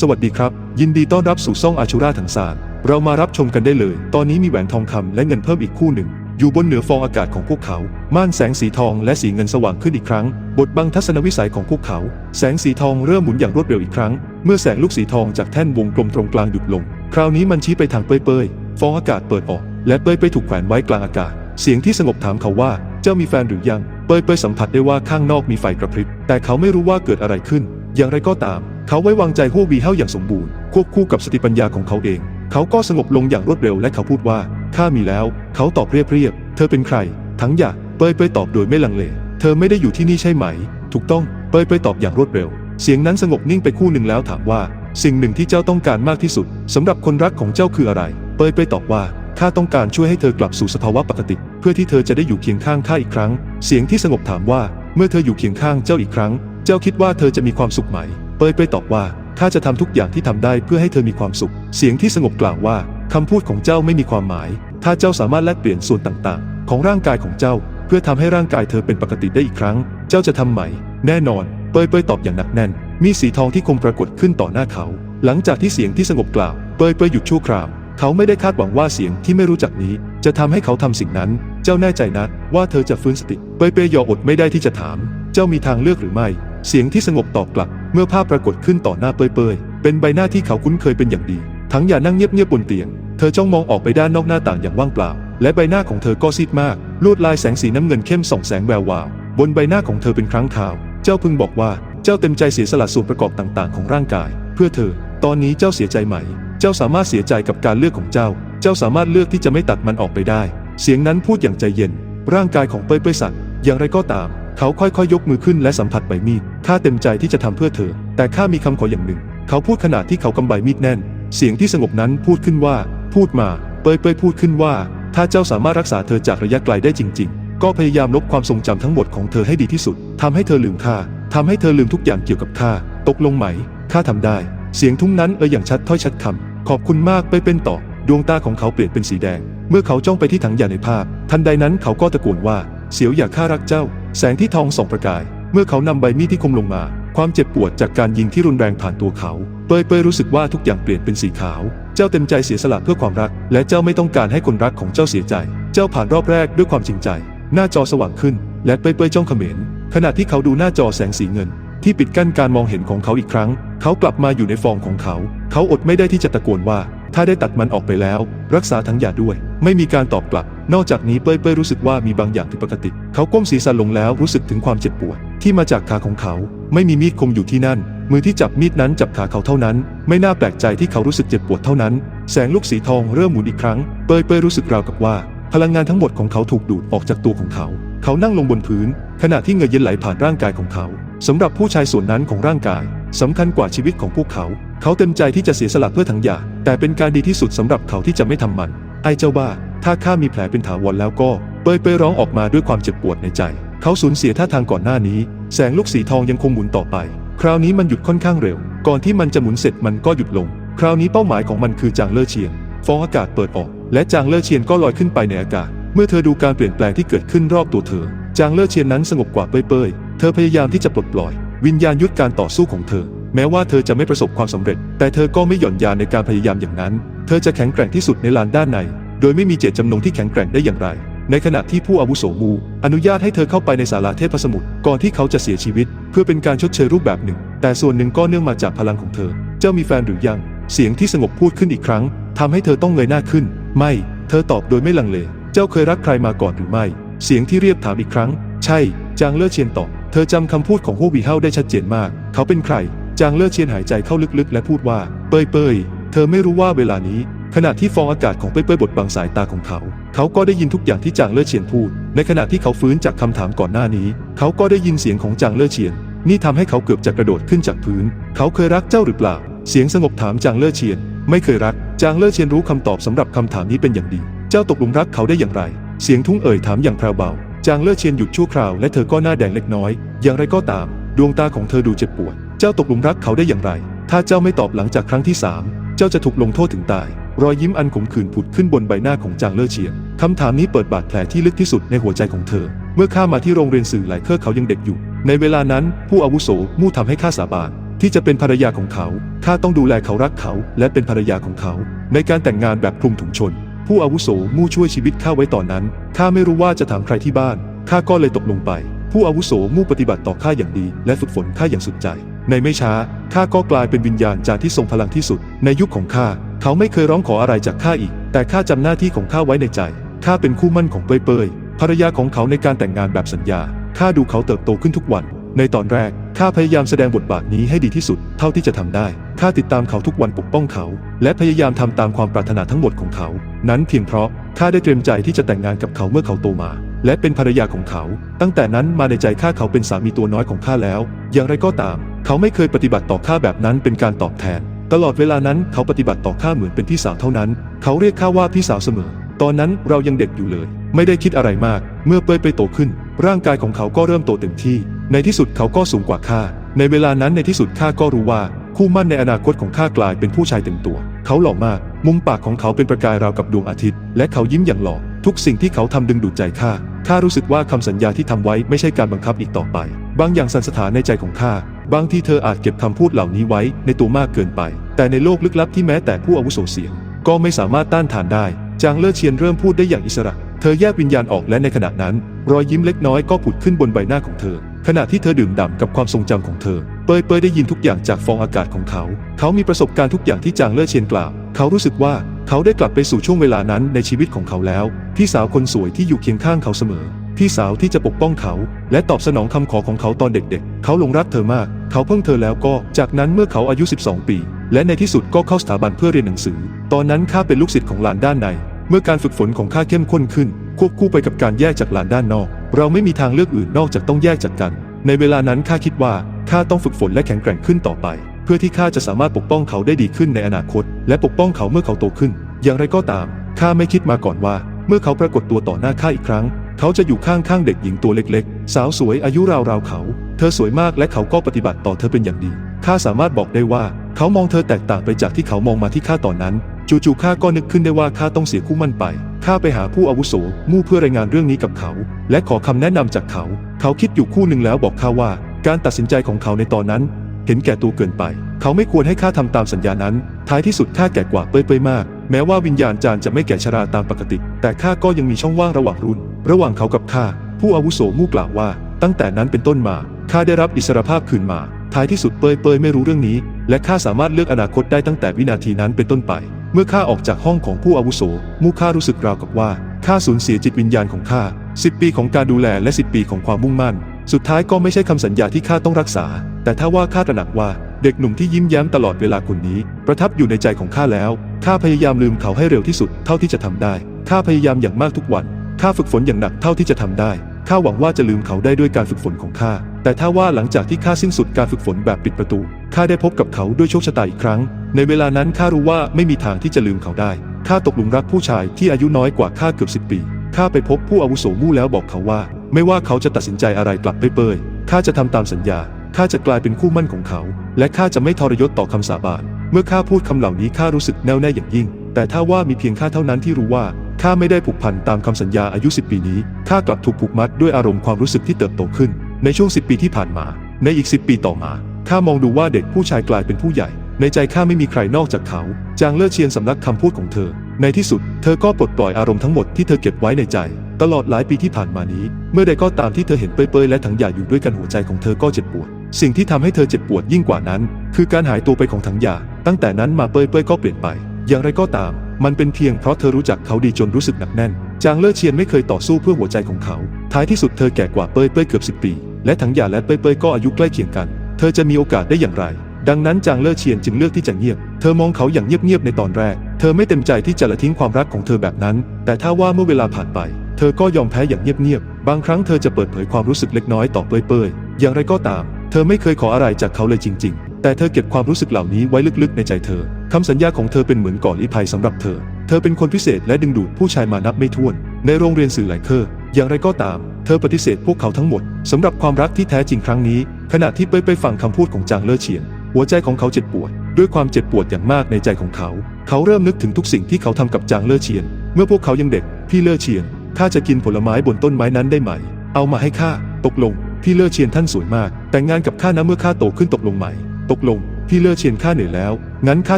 สวัสดีครับ ยินดีต้อนรับสู่ซ่องอาชูราถังสารเรามารับชมกันได้เลย ตอนนี้มีแหวนทองคำและเงินเพิ่มอีกคู่หนึ่ง อยู่บนเหนือฟองอากาศของพวกเขา ม่านแสงสีทองและสีเงินสว่างขึ้นอีกครั้ง บทบังทัศนวิสัยของพวกเขา แสงสีทองเริ่มหมุนอย่างรวดเร็วอีกครั้ง เมื่อแสงลูกสีทองจากแท่นวงกลมตรงกลางหยุดลง คราวนี้มันชี้ไปทางเปยๆฟองอากาศเปิดออก และเปยๆถูกแขวนไว้กลางอากาศ เสียงที่สงบถามเขาว่า เจ้ามีแฟนหรือยัง เปยเปยสัมผัสได้ว่าข้างนอกมีไฟกระพริบ แต่เขาไม่รู้ว่าเกิดอะไรขึ้น อย่างไรก็ตาม เขาไว้วางใจฮัววีเฮาอย่างสมบูรณ์ ควบคู่กับสติปัญญาของเขาเอง เขาก็สงบลงอย่างรวดเร็วและเขาพูดว่า ข้ามีแล้ว เขาตอบเรียบๆ เธอเป็นใคร ทั้งอยากเปยเปยตอบโดยไม่ลังเล เธอไม่ได้อยู่ที่นี่ใช่ไหม ถูกต้อง เปยเปยตอบอย่างรวดเร็ว เสียงนั้นสงบนิ่งไปคู่หนึ่งแล้วถามว่า สิ่งหนึ่งที่เจ้าต้องการมากที่สุดสำหรับคนรักของเจ้าคืออะไร เปยเปยตอบว่า ข้าต้องการช่วยให้เธอกลับสู่สภาวะปกติ เพื่อที่เธอจะได้อยู่เคียงข้างข้าอีกครั้ง เสียงที่สงบถามว่า เมื่อเธออยู่เคียงข้างเจ้าอีกครั้ง เจ้าคิดว่าเธอจะมีความสุขไหม ปยเปยตอบว่าข้าจะทำทุกอย่างที่ทำได้เพื่อให้เธอมีความสุข เสียงที่สงบกล่าวว่าคำพูดของเจ้าไม่มีความหมาย ถ้าเจ้าสามารถแลกเปลี่ยนส่วนต่างๆ ของร่างกายของเจ้า เพื่อทำให้ร่างกายเธอเป็นปกติได้อีกครั้ง เจ้าจะทำไหม แน่นอน เปยเปยตอบอย่างหนักแน่น มีสีทองที่คมปรากฏขึ้นต่อหน้าเขา หลังจากที่เสียงที่สงบกล่าว เปยเปยหยุดชั่วคราว เขาไม่ได้คาดหวังว่าเสียงที่ไม่รู้จักนี้ จะทำให้เขาทำสิ่งนั้น เจ้าแน่ใจนะ ว่าเธอจะฟื้นสติ เปยเปยยออดไม่ได้ที่จะถาม เจ้ามีทางเลือกหรือไม่ เสียงที่สงบตอบกลับ เมื่อภาพปรากฏขึ้นต่อหน้าเปยเปยเป็นใบหน้าที่เขาคุ้นเคยเป็นอย่างดี ทั้งอย่านั่งเงียบๆบนเตียง เธอจ้องมองออกไปด้านนอกหน้าต่างอย่างว่างเปล่า และใบหน้าของเธอก็ซีดมาก ลวดลายแสงสีน้ำเงินเข้มส่องแสงแวววาว บนใบหน้าของเธอเป็นครั้งคราว เจ้าพึงบอกว่าเจ้าเต็มใจเสียสละส่วนประกอบต่างๆ ของร่างกาย เพื่อเธอ ตอนนี้เจ้าเสียใจไหม เจ้าสามารถเสียใจกับการเลือกของเจ้า เจ้าสามารถเลือกที่จะไม่ตัดมันออกไปได้ เสียงนั้นพูดอย่างใจเย็น ร่างกายของเปยเปยสั่นอย่างไรก็ตาม เขาค่อยๆยกมือขึ้นและสัมผัสใบมีด ข้าเต็มใจที่จะทำเพื่อเธอ แต่ข้ามีคำขออย่างหนึ่ง เขาพูดขณะที่เขากำใบมีดแน่น เสียงที่สงบนั้นพูดขึ้นว่า พูดมา เปยเปยพูดขึ้นว่า ถ้าเจ้าสามารถรักษาเธอจากระยะไกลได้จริง ๆ ก็พยายามลบความทรงจำทั้งหมดของเธอให้ดีที่สุดทำให้เธอลืมข้าทำให้เธอลืมทุกอย่างเกี่ยวกับข้า ตกลงไหม ข้าทำได้ เสียงทุ้มนั้นเอ่ยอย่างชัดถ้อยชัดคำขอบคุณมากไปเป็นต่อ ดวงตาของเขาเปลี่ยนเป็นสีแดง เมื่อเขาจ้องไปที่ถังยาในภาพ ทันใดนั้นเขาก็ตะโกนว่า เสียวอย่าฆ่ารักเจ้า แสงที่ทองส่องประกาย เมื่อเขานำใบมีดที่คมลงมา ความเจ็บปวดจากการยิงที่รุนแรงผ่านตัวเขา เปยเปยรู้สึกว่าทุกอย่างเปลี่ยนเป็นสีขาว เจ้าเต็มใจเสียสละเพื่อความรัก และเจ้าไม่ต้องการให้คนรักของเจ้าเสียใจ เจ้าผ่านรอบแรกด้วยความจริงใจ หน้าจอสว่างขึ้น และเปยเปยจ้องเขม็นขณะที่เขาดูหน้าจอแสงสีเงิน ที่ปิดกั้นการมองเห็นของเขาอีกครั้ง เขากลับมาอยู่ในฟองของเขา เขาอดไม่ได้ที่จะตะโกนว่า ถ้าได้ตัดมันออกไปแล้ว รักษาทั้งยาด้วย ไม่มีการตอบกลับ นอกจากนี้เป้ยเป้ยรู้สึกว่ามีบางอย่างผิดปกติ เขาก้มศีรษะลงแล้วรู้สึกถึงความเจ็บปวด ที่มาจากขาของเขา ไม่มีมีดคมอยู่ที่นั่น มือที่จับมีดนั้นจับขาเขาเท่านั้น ไม่น่าแปลกใจที่เขารู้สึกเจ็บปวดเท่านั้น แสงลูกสีทองเริ่มหมุนอีกครั้ง เป้ยเป้ยรู้สึกราวกับว่า พลังงานทั้งหมดของเขาถูกดูดออกจากตัวของเขา เขานั่งลงบนพื้น ขณะที่เงื่อเย็นไหลผ่านร่างกายของเขาสำหรับผู้ชายส่วนนั้นของร่างกายสำคัญกว่าชีวิตของพวกเขา เขาเต็มใจที่จะเสียสละเพื่อทั้งยา แต่เป็นการดีที่สุดสำหรับเขาที่จะไม่ทำมัน ไอ้เจ้าบ้า ถ้าข้ามีแผลเป็นถาวรแล้วก็ เปยเปยร้องออกมาด้วยความเจ็บปวดในใจ เขาสูญเสียท่าทางก่อนหน้านี้ แสงลูกสีทองยังคงหมุนต่อไป คราวนี้มันหยุดค่อนข้างเร็ว ก่อนที่มันจะหมุนเสร็จมันก็หยุดลง คราวนี้เป้าหมายของมันคือจางเลอเชียน ฟองอากาศเปิดออก และจางเลอเชียนก็ลอยขึ้นไปในอากาศ เมื่อเธอดูการเปลี่ยนแปลงที่เกิดขึ้นรอบตัวเธอ จางเลอเชียนนั้นสงบกว่าเปยเปยเธอพยายามที่จะปลดปล่อย วิญญาณยุดการต่อสู้ของเธอ แม้ว่าเธอจะไม่ประสบความสำเร็จ แต่เธอก็ไม่หย่อนยานในการพยายามอย่างนั้น เธอจะแข็งแกร่งที่สุดในลานด้านใน โดยไม่มีเจตจำนงที่แข็งแกร่งได้อย่างไร ในขณะที่ผู้อาวุโสมูอนุญาตให้เธอเข้าไปในศาลาเทพสมุทรก่อนที่เขาจะเสียชีวิต เพื่อเป็นการชดเชยรูปแบบหนึ่ง แต่ส่วนหนึ่งก็เนื่องมาจากพลังของเธอ เจ้ามีแฟนหรือยัง เสียงที่สงบพูดขึ้นอีกครั้งทำให้เธอต้องเงยหน้าขึ้น ไม่ เธอตอบโดยไม่ลังเล เจ้าเคยรักใครมาก่อนหรือไม่ เสียงที่เรียบถามอีกครั้ง ใช่ จางเล่อเชียนตอบ เธอจำคำพูดของฮู้วีเฮาได้ชัดเจนมาก เขาเป็นใคร จางเล่อเชียนหายใจเข้าลึกๆ และพูดว่า เปยเปยเธอไม่รู้ว่าเวลานี้ ขณะที่ฟองอากาศของเปยเปยบดบังสายตาของเขา เขาก็ได้ยินทุกอย่างที่จางเล่อเชียนพูด ในขณะที่เขาฟื้นจากคำถามก่อนหน้านี้ เขาก็ได้ยินเสียงของจางเล่อเชียน นี่ทำให้เขาเกือบจะกระโดดขึ้นจากพื้น เขาเคยรักเจ้าหรือเปล่า เสียงสงบถามจางเล่อเชียน ไม่เคยรัก จางเล่อเชียนรู้คำตอบสำหรับคำถามนี้เป็นอย่างดี เจ้าตกหลุมรักเขาได้อย่างไร เสียงทุ่งเอ่ยถามอย่างแพรวเบา จางเล่อเชียนหยุดชั่วคราวและเธอก็หน้าแดงเล็กน้อย อย่างไรก็ตาม ดวงตาของเธอดูเจ็บปวด เจ้าตกหลุมรักเขาได้อย่างไร ถ้าเจ้าไม่ตอบหลังจากครั้งที่สามเจ้าจะถูกลงโทษถึงตาย รอยยิ้มอันขมขื่นผุดขึ้นบนใบหน้าของจางเล่อเชียนคำถามนี้เปิดบาดแผลที่ลึกที่สุดในหัวใจของเธอ เมื่อข้ามาที่โรงเรียนสื่อหลายเครือเขายังเด็กอยู่ ในเวลานั้น ผู้อาวุโสมู่ทำให้ข้าสาบานที่ที่จะเป็นภรรยาของเขา ข้าต้องดูแลเขารักเขา และเป็นภรรยาของเขา ในการแต่งงานแบบคลุมถุงชน ผู้อาวุโสมู่ช่วยชีวิตข้าไว้ตอนนั้น ข้าไม่รู้ว่าจะถามใครที่บ้าน ข้าก็เลยตกลงไป ผู้อาวุโสมู่งปฏิบัติต่อข้าอย่างดี และฝึกฝนข้าอย่างสุดใจ ในไม่ช้าข้าก็กลายเป็นวิญญาณจารที่ทรงพลังที่สุด ในยุคของข้าเขาไม่เคยร้องขออะไรจากข้าอีก แต่ข้าจำหน้าที่ของข้าไว้ในใจข้าเป็นคู่มั่นของเปยเปยภรรยาของเขาในการแต่งงานแบบสัญญาข้าดูเขาเติบโตขึ้นทุกวัน ในตอนแรกข้าพยายามแสดงบทบาทนี้ให้ดีที่สุด เท่าที่จะทำได้ข้าติดตามเขาทุกวันปกป้องเขา และพยายามทำตามความปรารถนาทั้งหมดของเขา นั้นเพียงเพราะ ข้าได้เตรียมใจที่จะแต่งงานกับเขาเมื่อเขาโตมา และเป็นภรรยาของเขา ตั้งแต่นั้นมาในใจข้าเขาเป็นสามีตัวน้อยของข้าแล้ว อย่างไรก็ตาม เขาไม่เคยปฏิบัติต่อข้าแบบนั้นเป็นการตอบแทน ตลอดเวลานั้นเขาปฏิบัติต่อข้าเหมือนเป็นพี่สาวเท่านั้น เขาเรียกข้าว่าพี่สาวเสมอ ตอนนั้นเรายังเด็กอยู่เลย ไม่ได้คิดอะไรมาก เมื่อเปยไปโตขึ้น ร่างกายของเขาก็เริ่มโตเต็มที่ ในที่สุดเขาก็สูงกว่าข้าในเวลานั้นในที่สุดข้าก็รู้ว่าคู่มั่นในอนาคตของข้ากลายเป็นผู้ชายเต็มตัว เขาหล่อมาก มุมปากของเขาเป็นประกายราวกับดวงอาทิตย์ และเขายิ้มอย่างหล่อ ทุกสิ่งที่เขาทำดึงดูดใจข้า ข้ารู้สึกว่าคำสัญญาที่ทำไว้ไม่ใช่การบังคับอีกต่อไป บางอย่างสันสถานในใจของข้า บางที่เธออาจเก็บคำพูดเหล่านี้ไว้ในตัวมากเกินไป แต่ในโลกลึกลับที่แม้แต่ผู้อาวุโสเสียง ก็ไม่สามารถต้านทานได้ จางเลิศเชียนเริ่มพูดได้อย่างอิสระ เธอแยกวิญญาณออกและในขณะนั้น รอยยิ้มเล็กน้อยก็ผุดขึ้นบนใบหน้าของเธอ ขณะที่เธอดื่มด่ำกับความทรงจำของเธอ เปยเปยได้ยินทุกอย่างจากฟองอากาศของเขา เขามีประสบการณ์ทุกอย่างที่จางเลิศเชียนกล่าว เขารู้สึกว่าเขาได้กลับไปสู่ช่วงเวลานั้นในชีวิตของเขาแล้ว พี่สาวคนสวยที่อยู่เคียงข้างเขาเสมอ พี่สาวที่จะปกป้องเขา และตอบสนองคำขอของเขาตอนเด็กๆ เขาหลงรักเธอมาก เขาเพิ่งเธอแล้วก็ จากนั้นเมื่อเขาอายุ 12 ปี และในที่สุดก็เข้าสถาบันเพื่อเรียนหนังสือ ตอนนั้นข้าเป็นลูกศิษย์ของหลานด้านใน เมื่อการฝึกฝนของข้าเข้มข้นขึ้น ควบคู่ไปกับการแยกจากหลานด้านนอก เราไม่มีทางเลือกอื่นนอกจากต้องแยกจากกัน ในเวลานั้นข้าคิดว่าข้าต้องฝึกฝนและแข็งแกร่งขึ้นต่อไป เพื่อที่ข้าจะสามารถปกป้องเขาได้ดีขึ้นในอนาคต และปกป้องเขาเมื่อเขาโตขึ้น อย่างไรก็ตามข้าไม่คิดมาก่อนว่า เมื่อเขาปรากฏตัวต่อหน้าข้าอีกครั้ง เขาจะอยู่ข้างๆเด็กหญิงตัวเล็กๆ สาวสวยอายุราวๆเขา เธอสวยมากและเขาก็ปฏิบัติต่อเธอเป็นอย่างดีข้าสามารถบอกได้ว่า เขามองเธอแตกต่างไปจากที่เขามองมาที่ข้าตอนนั้น จู่ๆข้าก็นึกขึ้นได้ว่าข้าต้องเสียคู่มั่นไปข้าไปหาผู้อาวุโสมู่เพื่อรายงานเรื่องนี้กับเขา และขอคำแนะนำจากเขา เขาคิดอยู่คู่หนึ่งแล้วบอกข้าว่า การตัดสินใจของเขาในตอนนั้น เห็นแก่ตัวเกินไป เขาไม่ควรให้ข้าทำตามสัญญานั้น ท้ายที่สุดข้าแก่กว่าเปยๆมาก แม้ว่าวิญญาณจารย์จะไม่แก่ชราตามปกติ แต่ข้าก็ยังมีช่องว่างระหว่างรุ่น ระหว่างเขากับข้าผู้อาวุโสมู่กล่าวว่า ตั้งแต่นั้นเป็นต้นมาข้าได้รับอิสรภาพคืนมา ท้ายที่สุดเปยเปยไม่รู้เรื่องนี้ และข้าสามารถเลือกอนาคตได้ตั้งแต่วินาทีนั้นเป็นต้นไป เมื่อข้าออกจากห้องของผู้อาวุโสมู่ข้ารู้สึกราวกับว่าข้าสูญเสียจิตวิญญาณของข้าสิปีของการดูแลและสิปีของความมุ่งมั่น สุดท้ายก็ไม่ใช่คำสัญญาที่ข้าต้องรักษา แต่ถ้าว่าข้าตระหนักว่าเด็กหนุ่มที่ยิ้มแย้มตลอดเวลาคนนี้ ประทับอยู่ในใจของข้าแล้วข้าพยายามลืมเขาให้เร็วที่สุดเท่าที่จะทำได้ข้าพยายามอย่างมากทุกวันข้าฝึกฝนอย่างหนักเท่าที่จะทำได้ ข้าหวังว่าจะลืมเขาได้ด้วยการฝึกฝนของข้า แต่ถ้าว่าหลังจากที่ข้าสิ้นสุดการฝึกฝนแบบปิดประตู ข้าได้พบกับเขาด้วยโชคชะตาอีกครั้ง ในเวลานั้นข้ารู้ว่าไม่มีทางที่จะลืมเขาได้ ข้าตกหลุมรักผู้ชายที่อายุน้อยกว่าข้าเกือบสิบปี ข้าไปพบผู้อาวุโสมู่แล้วบอกเขาว่า ไม่ว่าเขาจะตัดสินใจอะไรกลับไปเปยข้าจะทำตามสัญญา ข้าจะกลายเป็นคู่มั่นของเขา และข้าจะไม่ทรยศต่อคำสาบาน เมื่อข้าพูดคำเหล่านี้ข้ารู้สึกแน่วแน่อย่างยิ่ง แต่ถ้าว่ามีเพียงข้าเท่านั้นที่รู้ว่า ข้าไม่ได้ผูกพันตามคำสัญญาอายุ 10 ปีนี้ ข้ากลับถูกผูกมัดด้วยอารมณ์ความรู้สึกที่เติบโตขึ้น ในช่วง 10 ปีที่ผ่านมา ในอีก 10 ปีต่อมา ข้ามองดูว่าเด็กผู้ชายกลายเป็นผู้ใหญ่ ในใจข้าไม่มีใครนอกจากเขา จางเลิศเชียนสำนักคำพูดของเธอ ในที่สุด เธอก็ปลดปล่อยอารมณ์ทั้งหมดที่เธอเก็บไว้ในใจ ตลอดหลายปีที่ผ่านมานี้ เมื่อใดก็ตามที่เธอเห็นเปยๆและถังหยาอยู่ด้วยกันหัวใจของเธอก็เจ็บปวด สิ่งที่ทำให้เธอเจ็บปวดยิ่งกว่านั้น คือการหายตัวไปของถังหยาตั้งแต่นั้นมาเปยๆก็เปลี่ยนไป อย่างไรก็ตาม มันเป็นเพียงเพราะเธอรู้จักเขาดีจนรู้สึกหนักแน่น จางเลิศเชียนไม่เคยต่อสู้เพื่อหัวใจของเขา ท้ายที่สุดเธอแก่กว่าเปยเปยเกือบสิบปี และถังหยาและเปยเปยก็อายุใกล้เคียงกัน เธอจะมีโอกาสได้อย่างไร ดังนั้นจางเลิศเชียนจึงเลือกที่จะเงียบ เธอมองเขาอย่างเงียบๆในตอนแรก เธอไม่เต็มใจที่จะละทิ้งความรักของเธอแบบนั้น แต่ถ้าว่าเมื่อเวลาผ่านไป เธอก็ยอมแพ้อย่างเงียบๆ บางครั้งเธอจะเปิดเผยความรู้สึกเล็กน้อยต่อเปยเปยอย่างไรก็ตาม เธอไม่เคยขออะไรจากเขาเลยจริง ๆ แต่เธอเก็บความรู้สึกเหล่านี้ไว้ลึกๆในใจเธอ คำสัญญาของเธอเป็นเหมือนก่อนลี้ภัยสำหรับเธอ เธอเป็นคนพิเศษและดึงดูดผู้ชายมานับไม่ถ้วน ในโรงเรียนสื่อหลายเคอร์อย่างไรก็ตาม เธอปฏิเสธพวกเขาทั้งหมดสำหรับความรักที่แท้จริงครั้งนี้ ขณะที่เปยไปฟังคำพูดของจางเลอเฉียน หัวใจของเขาเจ็บปวด ด้วยความเจ็บปวดอย่างมากในใจของเขา เขาเริ่มนึกถึงทุกสิ่งที่เขาทำกับจางเลอเฉียน เมื่อพวกเขายังเด็ก พี่เลอเฉียนข้าจะกินผลไม้บนต้นไม้นั้นได้ไหม เอามาให้ข้าตกลง พี่เลอเฉียนท่านสวยมาก แต่งงานกับข้านะเมื่อข้าโตขึ้นตกลงไหม ตกลง พี่เล่อเชียนข้าเหนื่อยแล้ว งั้นข้า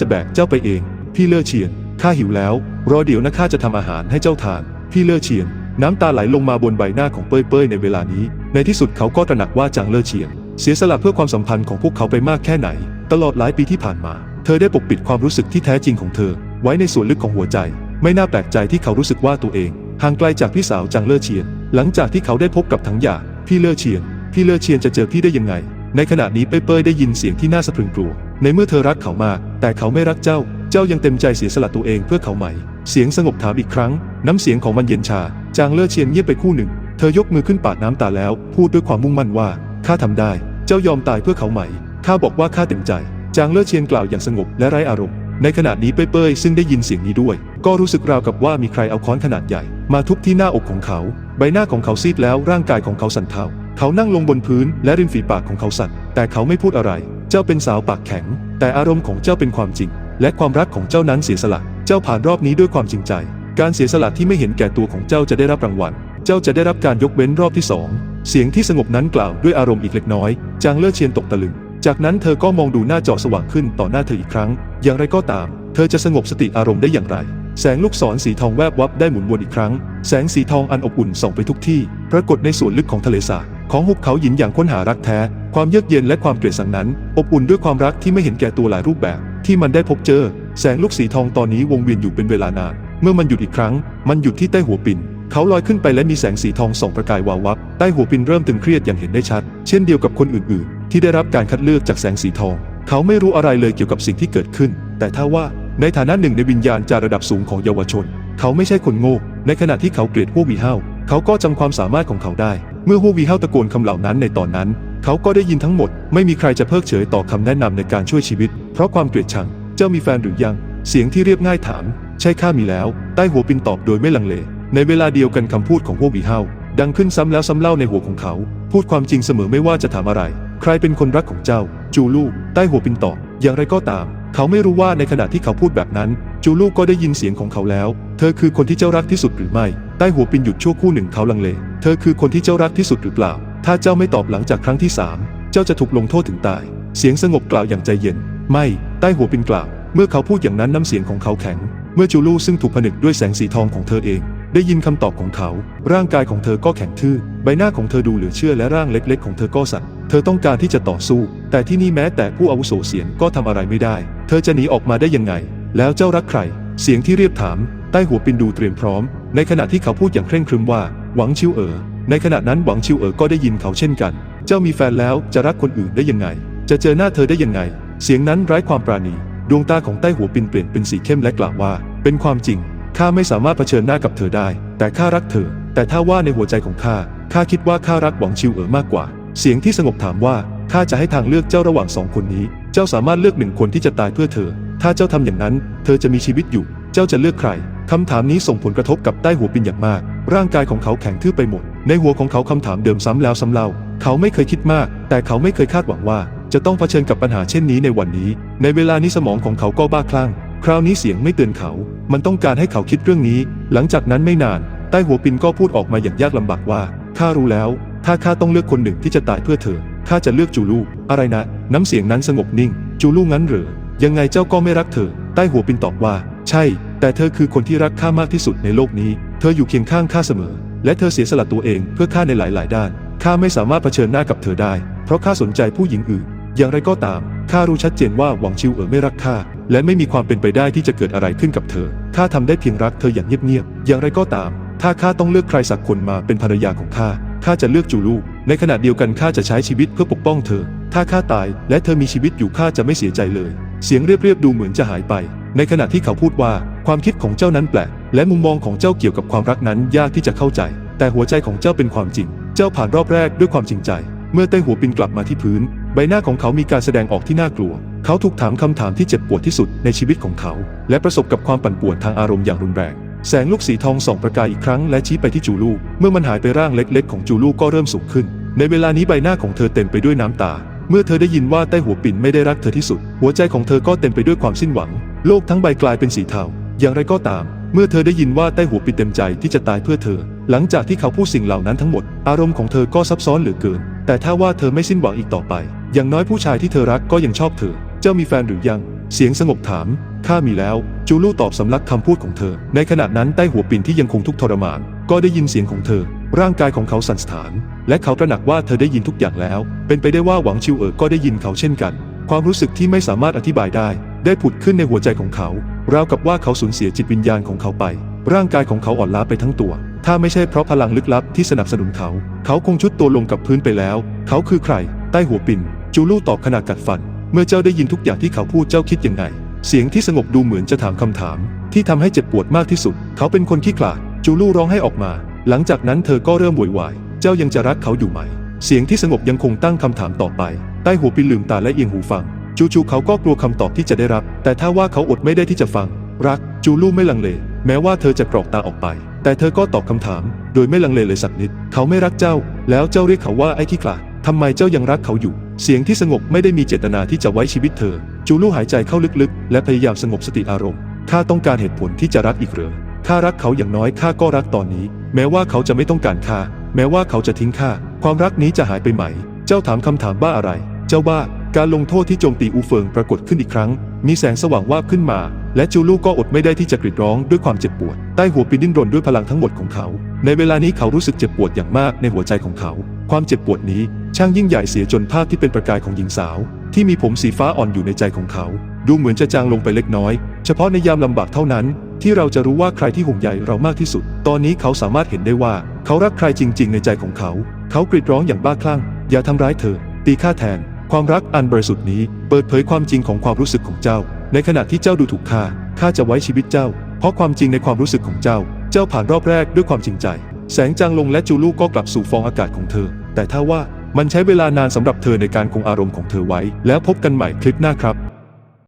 จะแบกเจ้าไปเอง พี่เล่อเชียน ข้าหิวแล้ว รอเดี๋ยวนะข้าจะทำอาหารให้เจ้าทาน พี่เล่อเชียน น้ำตาไหลลงมาบนใบหน้าของเป้ยเป้ยในเวลานี้ ในที่สุดเขาก็ตระหนักว่าจางเล่อเชียน เสียสละเพื่อความสัมพันธ์ของพวกเขาไปมากแค่ไหน ตลอดหลายปีที่ผ่านมา เธอได้ปกปิดความรู้สึกที่แท้จริงของเธอ ไว้ในส่วนลึกของหัวใจ ไม่น่าแปลกใจที่เขารู้สึกว่าตัวเองห่างไกลจากพี่สาวจางเล่อเชียน หลังจากที่เขาได้พบกับถังหยาพี่เล่อเชียน พี่เล่อเชียนจะเจอพี่ได้ยังไง ในขณะนี้เป้ยเป้ได้ยินเสียงที่น่าสะพรึงกลัว ในเมื่อเธอรักเขามากแต่เขาไม่รักเจ้า เจ้ายังเต็มใจเสียสละตัวเองเพื่อเขาไหม เสียงสงบถามอีกครั้ง น้ำเสียงของมันเย็นชา จางเล่อเชียนเงียบไปคู่หนึ่ง เธอยกมือขึ้นปาดน้ำตาแล้ว พูดด้วยความมุ่งมั่นว่า ข้าทำได้ เจ้ายอมตายเพื่อเขาไหม ข้าบอกว่าข้าเต็มใจ จางเล่อเชียนกล่าวอย่างสงบและไร้อารมณ์ ในขณะนี้เป้ยเป้ยซึ่งได้ยินเสียงนี้ด้วย ก็รู้สึกราวกับว่ามีใครเอาค้อนขนาดใหญ่ มาทุบที่หน้าอกของเขา ใบหน้าของเขาซีดแล้วร่างกายของเขาสั่นเทา เขานั่งลงบนพื้นและริมฝีปากของเขาสั่นแต่เขาไม่พูดอะไร เจ้าเป็นสาวปากแข็ง แต่อารมณ์ของเจ้าเป็นความจริง และความรักของเจ้านั้นเสียสละ เจ้าผ่านรอบนี้ด้วยความจริงใจ การเสียสละที่ไม่เห็นแก่ตัวของเจ้าจะได้รับรางวัล เจ้าจะได้รับการยกเว้นรอบที่สองเสียงที่สงบนั้นกล่าวด้วยอารมณ์อีกเล็กน้อย จางเลิศเชียนตกตะลึง จากนั้นเธอก็มองดูหน้าจอสว่างขึ้นต่อหน้าเธออีกครั้ง อย่างไรก็ตาม เธอจะสงบสติอารมณ์ได้อย่างไร แสงลูกศรสีทองแวบวับได้หมุนวนอีกครั้ง แสงสีทองอันอบอุ่นส่องไปทุกที่ ปรากฏในส่วนลึกของทะเลสาบ ของหุบเขาหยินอย่างค้นหารักแท้ ความเยือกเย็นและความเกลียดสังนั้น อบอุ่นด้วยความรักที่ไม่เห็นแก่ตัวหลายรูปแบบ ที่มันได้พบเจอ แสงลูกสีทองตอนนี้วงเวียนอยู่เป็นเวลานาน เมื่อมันหยุดอีกครั้ง มันหยุดที่ใต้หัวปิ่นเขาลอยขึ้นไปและมีแสงสีทองส่องประกายวาววับใต้หัวปินเริ่มตึงเครียดอย่างเห็นได้ชัด เช่นเดียวกับคนอื่นๆ ที่ได้รับการคัดเลือกจากแสงสีทอง เขาไม่รู้อะไรเลยเกี่ยวกับสิ่งที่เกิดขึ้น แต่ถ้าว่าในฐานะหนึ่งในวิญญาณจาระดับสูงของเยาวชน เขาไม่ใช่คนโง่ ในขณะที่เขาเกลียดพวกวีเฮาเขาก็จำความสามารถของเขาได้ เมื่อฮูวีเฮาตะโกนคำเหล่านั้นในตอนนั้น เขาก็ได้ยินทั้งหมด ไม่มีใครจะเพิกเฉยต่อคำแนะนำในการช่วยชีวิต เพราะความเกลียดชัง เจ้ามีแฟนหรือยัง เสียงที่เรียบง่ายถาม ใช่ข้ามีแล้ว ใต้หัวปินตอบโดยไม่ลังเล ในเวลาเดียวกันคำพูดของฮูวีเฮาดังขึ้นซ้ำแล้วซ้ำเล่าในหัวของเขา พูดความจริงเสมอไม่ว่าจะถามอะไร ใครเป็นคนรักของเจ้า จูลูใต้หัวปินตอบ อย่างไรก็ตาม เขาไม่รู้ว่าในขณะที่เขาพูดแบบนั้น จูลูก็ได้ยินเสียงของเขาแล้ว เธอคือคนที่เจ้ารักที่สุดหรือไม่ ใต้หัวปินหยุดชั่วคู่หนึ่งเขาลังเล เธอคือคนที่เจ้ารักที่สุดหรือเปล่า ถ้าเจ้าไม่ตอบหลังจากครั้งที่สามเจ้าจะถูกลงโทษถึงตาย เสียงสงบกล่าวอย่างใจเย็น ไม่ ใต้หัวปินกล่าว เมื่อเขาพูดอย่างนั้นน้ำเสียงของเขาแข็ง เมื่อจูลูซึ่งถูกผนึกด้วยแสงสีทองของเธอเอง ได้ยินคำตอบของเขา ร่างกายของเธอก็แข็งทื่อ ใบหน้าของเธอดูเหลือเชื่อและร่างเล็ก ๆ ของเธอก็สั่น เธอต้องการที่จะต่อสู้ แต่ที่นี่แม้แต่ผู้อาวุโสเสียนก็ทำอะไรไม่ได้ เธอจะหนีออกมาได้ยังไง แล้วเจ้ารักใคร เสียงที่เรียบถาม ใต้หัวปินดูเตรียมพร้อม ในขณะที่เขาพูดอย่างเคร่งครึมว่า หวังชิวเอ๋อ ในขณะนั้นหวังชิวเอ๋อก็ได้ยินเขาเช่นกัน เจ้ามีแฟนแล้วจะรักคนอื่นได้ยังไง จะเจอหน้าเธอได้ยังไง เสียงนั้นไร้ความปราณี ดวงตาของใต้หัวปินเปลี่ยนเป็นสีเข้มและกล่าวว่า เป็นความจริง ข้าไม่สามารถเผชิญหน้ากับเธอได้ แต่ข้ารักเธอ แต่ถ้าว่าในหัวใจของข้า ข้าคิดว่าข้ารักหวังชิวเอ๋อมากกว่า เสียงที่สงบถามว่า ข้าจะให้ทางเลือกเจ้าระหว่างสองคนนี้ เจ้าสามารถเลือกหนึ่งคนที่จะตายเพื่อเธอ ถ้าเจ้าทำอย่างนั้น เธอจะมีชีวิตอยู่ เจ้าจะเลือกใคร คำถามนี้ส่งผลกระทบกับใต้หัวปินอย่างมาก ร่างกายของเขาแข็งทื่อไปหมด ในหัวของเขาคำถามเดิมซ้ำแล้วซ้ำเล่า เขาไม่เคยคิดมาก แต่เขาไม่เคยคาดหวังว่า จะต้องเผชิญกับปัญหาเช่นนี้ในวันนี้ ในเวลานี้สมองของเขาก็บ้าคลั่ง คราวนี้เสียงไม่เตือนเขา มันต้องการให้เขาคิดเรื่องนี้ หลังจากนั้นไม่นาน ใต้หัวปินก็พูดออกมาอย่างยากลำบากว่า ข้ารู้แล้ว ถ้าข้าต้องเลือกคนหนึ่งที่จะตายเพื่อเธอ ข้าจะเลือกจูลู อะไรนะ น้ำเสียงนั้นสงบนิ่ง จูลูงั้นเหรอ ยังไงเจ้าก็ไม่รักเธอ ใต้หัวปินตอบว่า ใช่ แต่เธอคือคนที่รักข้ามากที่สุดในโลกนี้ เธออยู่เคียงข้างข้าเสมอ และเธอเสียสละตัวเองเพื่อข้าในหลาย ๆ ด้าน ข้าไม่สามารถเผชิญหน้ากับเธอได้ เพราะข้าสนใจผู้หญิงอื่น อย่างไรก็ตาม ข้ารู้ชัดเจนว่าหวังชิวเอ๋อไม่รักข้า และไม่มีความเป็นไปได้ที่จะเกิดอะไรขึ้นกับเธอ ข้าทำได้เพียงรักเธออย่างเงียบ ๆ อย่างไรก็ตาม ถ้าข้าต้องเลือกใครสักคนมาเป็นภรรยาของข้า ข้าจะเลือกจูลู ในขณะเดียวกันข้าจะใช้ชีวิตเพื่อปกป้องเธอ ถ้าข้าตายและเธอมีชีวิตอยู่ข้าจะไม่เสียใจเลย เสียงเรียบๆดูเหมือนจะหายไป ในขณะที่เขาพูดว่าความคิดของเจ้านั้นแปลกและมุมมองของเจ้าเกี่ยวกับความรักนั้นยากที่จะเข้าใจ แต่หัวใจของเจ้าเป็นความจริง เจ้าผ่านรอบแรกด้วยความจริงใจ เมื่อเต้หัวปินกลับมาที่พื้น ใบหน้าของเขามีการแสดงออกที่น่ากลัว เขาถูกถามคำถามที่เจ็บปวดที่สุดในชีวิตของเขา และประสบกับความปั่นป่วนทางอารมณ์อย่างรุนแรง แสงลูกสีทองส่องประกายอีกครั้งและชี้ไปที่จูลูเมื่อมันหายไปร่างเล็กๆ ของจูลูก็เริ่มสูงขึ้น ในเวลานี้ใบหน้าของเธอเต็มไปด้วยน้ำตา เมื่อเธอได้ยินว่าใต้หัวปิ่นไม่ได้รักเธอที่สุด หัวใจของเธอก็เต็มไปด้วยความสิ้นหวัง โลกทั้งใบกลายเป็นสีเทา อย่างไรก็ตาม เมื่อเธอได้ยินว่าใต้หัวปิ่นเต็มใจที่จะตายเพื่อเธอ หลังจากที่เขาพูดสิ่งเหล่านั้นทั้งหมด อารมณ์ของเธอก็ซับซ้อนเหลือเกิน แต่ถ้าว่าเธอไม่สิ้นหวังอีกต่อไป อย่างน้อยผู้ชายที่เธอรักก็ยังชอบเธอ เจ้ามีแฟนหรือยัง เสียงสงบถาม ข้ามีแล้ว จูลู่ตอบสำลักคำพูดของเธอ ในขณะนั้นใต้หัวปินที่ยังคงทุกข์ทรมาน ก็ได้ยินเสียงของเธอ ร่างกายของเขาสั่นสะท้าน และเขาตระหนักว่าเธอได้ยินทุกอย่างแล้ว เป็นไปได้ว่าหวังชิวเอ๋อก็ได้ยินเขาเช่นกัน ความรู้สึกที่ไม่สามารถอธิบายได้ ได้ผุดขึ้นในหัวใจของเขา ราวกับว่าเขาสูญเสียจิตวิญญาณของเขาไป ร่างกายของเขาอ่อนล้าไปทั้งตัว ถ้าไม่ใช่เพราะพลังลึกลับที่สนับสนุนเขา เขาคงชุดตัวลงกับพื้นไปแล้ว เขาคือใคร ใต้หัวปิ่น จูลู่ตอบขนาดกัดฟัน เมื่อเจ้าได้ยินทุกอย่างที่เขาพูดเจ้าคิดยังไง เสียงที่สงบดูเหมือนจะถามคำถาม ที่ทำให้เจ็บปวดมากที่สุด เขาเป็นคนขี้ขลาด จูลู่ร้องให้ออกมา หลังจากนั้นเธอก็เริ่มโวยวาย เจ้ายังจะรักเขาอยู่ไหม เสียงที่สงบยังคงตั้งคำถามต่อไป ใต้หัวปิ่นลืมตาและเอียงหูฟัง จู่ๆเขาก็กลัวคำตอบที่จะได้รับ แต่ถ้าว่าเขาอดไม่ได้ที่จะฟัง รัก จูลู่ไม่ลังเล แม้ว่าเธอจะกรอกตาออกไป แต่เธอก็ตอบคำถาม โดยไม่ลังเลเลยสักนิด เขาไม่รักเจ้า แล้วเจ้าเรียกเขาว่าไอ้ขี้ขลาดทำไมเจ้ายังรักเขาอยู่ เสียงที่สงบไม่ได้มีเจตนาที่จะไว้ชีวิตเธอ จูลู่หายใจเข้าลึกๆ และพยายามสงบสติอารมณ์ข้าต้องการเหตุผลที่จะรักอีกเหรอข้ารักเขาอย่างน้อยข้าก็รักตอนนี้ แม้ว่าเขาจะไม่ต้องการข้าแม้ว่าเขาจะทิ้งข้าความรักนี้จะหายไปไหม เจ้าถามคำถามบ้าอะไร เจ้าบ้า การลงโทษที่โจมตีอูเฟิงปรากฏขึ้นอีกครั้ง มีแสงสว่างวาบขึ้นมา และจูลูก็อดไม่ได้ที่จะกรีดร้องด้วยความเจ็บปวด ใต้หัวปีดิ้นรนด้วยพลังทั้งหมดของเขา ในเวลานี้เขารู้สึกเจ็บปวดอย่างมากในหัวใจของเขา ความเจ็บปวดนี้ช่างยิ่งใหญ่เสียจนภาพที่เป็นประกายของหญิงสาว ที่มีผมสีฟ้าอ่อนอยู่ในใจของเขา ดูเหมือนจะจางลงไปเล็กน้อย เฉพาะในยามลำบากเท่านั้น ที่เราจะรู้ว่าใครที่ห่วงใยเรามากที่สุด ตอนนี้เขาสามารถเห็นได้ว่า เขารักใครจริง ๆ ในใจของเขา เขากรีดร้องอย่างบ้าคลั่ง อย่าทำร้ายเธอ ตีค่าแทน ความรักอันบริสุทธิ์นี้เปิดเผยความจริงของความรู้สึกของเจ้า ในขณะที่เจ้าดูถูกข้าข้าจะไว้ชีวิตเจ้า เพราะความจริงในความรู้สึกของเจ้า เจ้าผ่านรอบแรกด้วยความจริงใจ แสงจางลงและจูลูก็กลับสู่ฟองอากาศของเธอ แต่ถ้าว่ามันใช้เวลานานสำหรับเธอในการคงอารมณ์ของเธอไว้ แล้วพบกันใหม่คลิปหน้าครับ